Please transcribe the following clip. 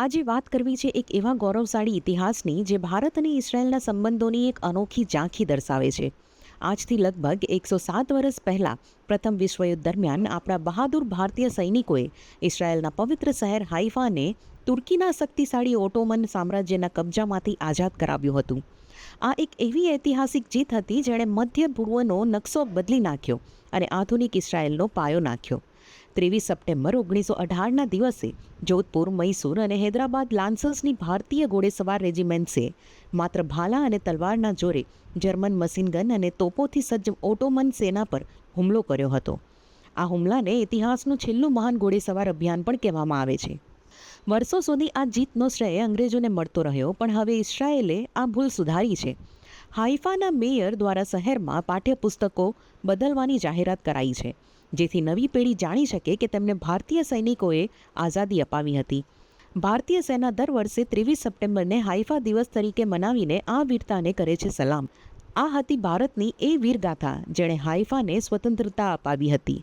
આજે વાત કરવી છે એક એવા ગૌરવશાળી ઇતિહાસની જે ભારત અને ઇઝરાયલના સંબંધોની એક અનોખી ઝાંખી દર્શાવે છે. આજથી લગભગ એકસો સાત વર્ષ પહેલાં પ્રથમ વિશ્વયુદ્ધ દરમિયાન આપણા બહાદુર ભારતીય સૈનિકોએ ઇઝરાયલના પવિત્ર શહેર હાઇફાને તુર્કીના શક્તિશાળી ઓટોમન સામ્રાજ્યના કબજામાંથી આઝાદ કરાવ્યું હતું. આ એક એવી ઐતિહાસિક જીત હતી જેણે મધ્ય પૂર્વનો નકશો બદલી નાખ્યો અને આધુનિક ઇઝરાયલનો પાયો નાખ્યો. ત્રેવીસ સપ્ટેમ્બર ઓગણીસો અઢારના દિવસે જોધપુર, મૈસૂર અને હૈદરાબાદ લાન્સર્સની ભારતીય ઘોડેસવાર રેજિમેન્ટ્સે માત્ર ભાલા અને તલવારના જોરે જર્મન મશીનગન અને તોપોથી સજ્જ ઓટોમન સેના પર હુમલો કર્યો હતો. આ હુમલાને ઇતિહાસનું છેલ્લું મહાન ઘોડેસવાર અભિયાન પણ કહેવામાં આવે છે. વર્ષો સુધી આ જીતનો શ્રેય અંગ્રેજોને મળતો રહ્યો, પણ હવે ઇસરાયેલે આ ભૂલ સુધારી છે. હાઇફાના મેયર દ્વારા શહેરમાં પાઠ્યપુસ્તકો બદલવાની જાહેરાત કરાઈ છે. જેથી નવી પેઢી જાણી શકે કે તેમને ભારતીય સૈનિકોએ આઝાદી અપાવી હતી. ભારતીય સેના દર વર્ષે ત્રેવીસ સપ્ટેમ્બરને હાઈફા દિવસ તરીકે મનાવીને આ વીરતાને કરે છે સલામ. આ હતી ભારતની એ વીરગાથા જેણે હાઈફાને સ્વતંત્રતા અપાવી હતી.